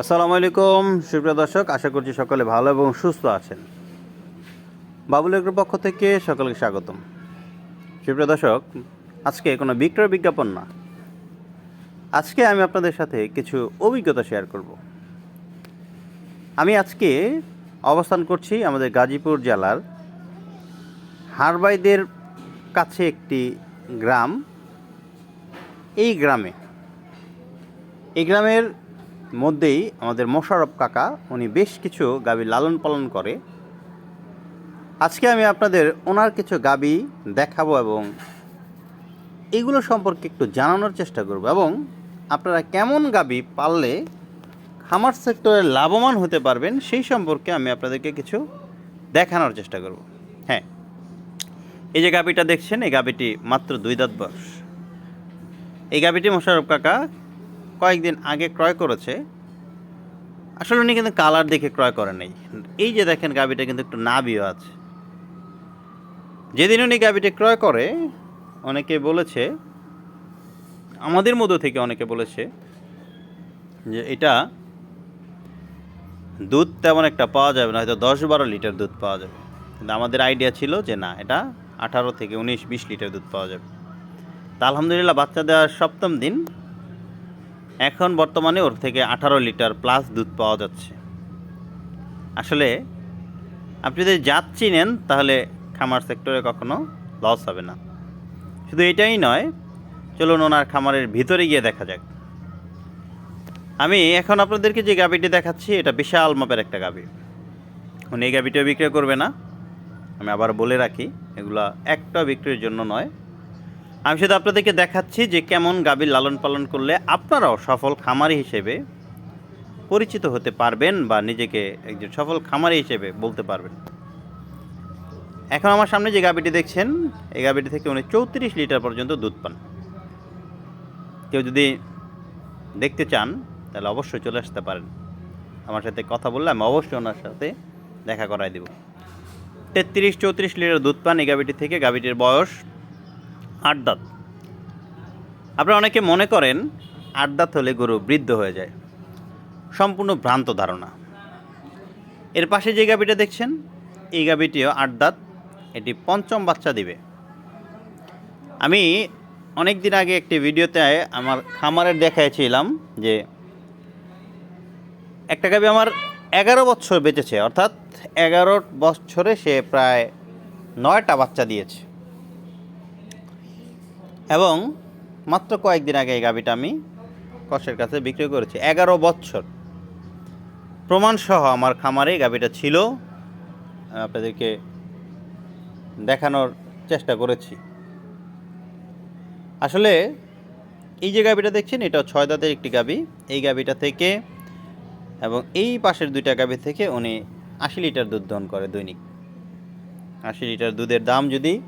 আসসালামু আলাইকুম। সুপ্রিয় দর্শক, আশা করছি সকলে ভালো এবং সুস্থ আছেন। বাবুল এগ্রোর পক্ষ থেকে সকলকে স্বাগতম। সুপ্রিয় দর্শক, আজকে কোনো বিক্রয় বিজ্ঞাপন না। আজকে আমি আপনাদের সাথে কিছু অভিজ্ঞতা শেয়ার করব। আমি আজকে অবস্থান করছি আমাদের গাজীপুর জেলার হারবাইদের কাছে একটি গ্রাম। এই গ্রামে। এই গ্রামের মধ্যেই আমাদের মোশারফ কাকা, উনি বেশ কিছু গাবি লালন পালন করে। আজকে আমি আপনাদের ওনার কিছু গাবি দেখাবো এবং এগুলো সম্পর্কে একটু জানানোর চেষ্টা করব এবং আপনারা কেমন গাবি পাললে খামার সেক্টরে লাভবান হতে পারবেন সেই সম্পর্কে আমি আপনাদেরকে কিছু দেখানোর চেষ্টা করব। হ্যাঁ এই যে গাবিটা দেখছেন, এই গাবিটি মাত্র দুই দাঁত বয়স। এই গাবিটি মোশারফ কাকা কয়েকদিন আগে ক্রয় করেছে। আসলে উনি কিন্তু কালার দেখে ক্রয় করে নাই। এই যে দেখেন গাবিটা কিন্তু একটু নাবিও আছে। যেদিন উনি গাবিটি ক্রয় করে, অনেকে বলেছে, আমাদের মধ্য থেকে অনেকে বলেছে যে এটা দুধ তেমন একটা পাওয়া যাবে না, হয়তো দশ বারো লিটার দুধ পাওয়া যাবে। কিন্তু আমাদের আইডিয়া ছিল যে না, এটা আঠারো থেকে উনিশ, বিশ লিটার দুধ পাওয়া যাবে। তা আলহামদুলিল্লাহ, বাচ্চা দেওয়ার সপ্তম দিন এখন বর্তমানে ওর থেকে আঠারো লিটার প্লাস দুধ পাওয়া যাচ্ছে। আসলে আপনি যদি জাত চিনেন, তাহলে খামার সেক্টরে কখনো লস হবে না। শুধু এটাই নয়, চলুন ওনার খামারের ভিতরে গিয়ে দেখা যাক। আমি এখন আপনাদেরকে যে গাবিটি দেখাচ্ছি, এটা বিশাল মাপের একটা গাবি উনি এই গাবিটাও বিক্রয় করবে না। আমি আবার বলে রাখি, এগুলা একটা বিক্রির জন্য নয় আমি শুধু আপনাদেরকে দেখাচ্ছি যে কেমন গাভীর লালন পালন করলে আপনারাও সফল খামারি হিসেবে পরিচিত হতে পারবেন বা নিজেকে একজন সফল খামারি হিসেবে বলতে পারবেন। এখন আমার সামনে যে গাভীটি দেখছেন, এই গাভীটি থেকে উনি চৌত্রিশ লিটার পর্যন্ত দুধ পান। কেউ যদি দেখতে চান, তাহলে অবশ্যই চলে আসতে পারেন। আমার সাথে কথা বললে আমি অবশ্যই ওনার সাথে দেখা করাই দেব। তেত্রিশ চৌত্রিশ লিটার দুধ পান এই গাভীটি থেকে। গাভীটির বয়স আট দাঁত আপনারা অনেকে মনে করেন আট দাঁত হলে গরু বৃদ্ধ হয়ে যায়। সম্পূর্ণ ভ্রান্ত ধারণা। এর পাশে যে গাবিটা দেখছেন, এই গাবিটিও আট দাঁত এটি পঞ্চম বাচ্চা দিবে। আমি অনেক দিন আগে একটি ভিডিওতে আমার খামারের দেখাইছিলাম যে একটা গাবি আমার এগারো বছর বেঁচেছে, অর্থাৎ এগারো বছরে সে প্রায় নয়টা বাচ্চা দিয়েছে। এবং মাত্র কয়েকদিন আগে এই গাভিটা আমি কষের কাছে বিক্রি করেছি। এগারো বছর। প্রমাণসহ আমার খামারে এই গাভিটা ছিল। আপনাদেরকে দেখানোর চেষ্টা করেছি। আসলে এই যে গাভিটা দেখছেন, এটা ছয় দাঁতের একটি গাভি। এই গাভিটা থেকে এবং এই পাশের দুইটা গাভি থেকে উনি আশি লিটার দুধ দহন করে দৈনিক। আশি লিটার দুধের দাম যদি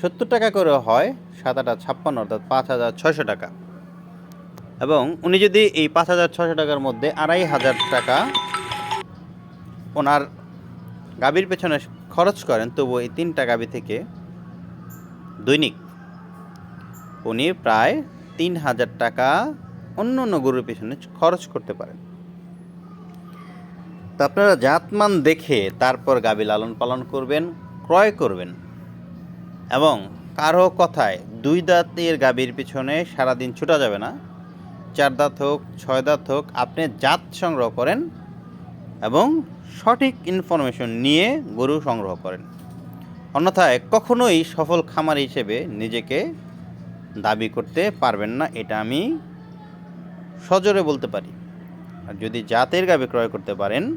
সত্তর টাকা করে হয়, সাত আটা ছাপ্পান্ন অর্থাৎ পাঁচ হাজার ছয়শো টাকা। এবং উনি যদি এই পাঁচ হাজার ছয়শো টাকার মধ্যে আড়াই হাজার টাকা ওনার গাভীর পেছনে খরচ করেন তবু এই তিনটা গাভী থেকে দৈনিক উনি প্রায় তিন হাজার টাকা অন্য অন্য গরুর পেছনে খরচ করতে পারেন। তো আপনারা জাতমান দেখে তারপর গাভী লালন পালন করবেন, ক্রয় করবেন। এবং কারও কথায় দুই দাঁতের গাভীর পিছনে সারাদিন ছুটা যাবে না। চার দাঁত হোক, ছয় দাঁত হোক, আপনি জাত সংগ্রহ করেন এবং সঠিক ইনফরমেশন নিয়ে গরু সংগ্রহ করেন। অন্যথায় কখনোই সফল খামার হিসেবে নিজেকে দাবি করতে পারবেন না, এটা আমি সজোরে বলতে পারি। আর যদি জাতের গাভী ক্রয় করতে পারেন,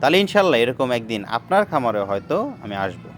তাহলে ইনশাল্লাহ এরকম একদিন আপনার খামারে হয়তো আমি আসব।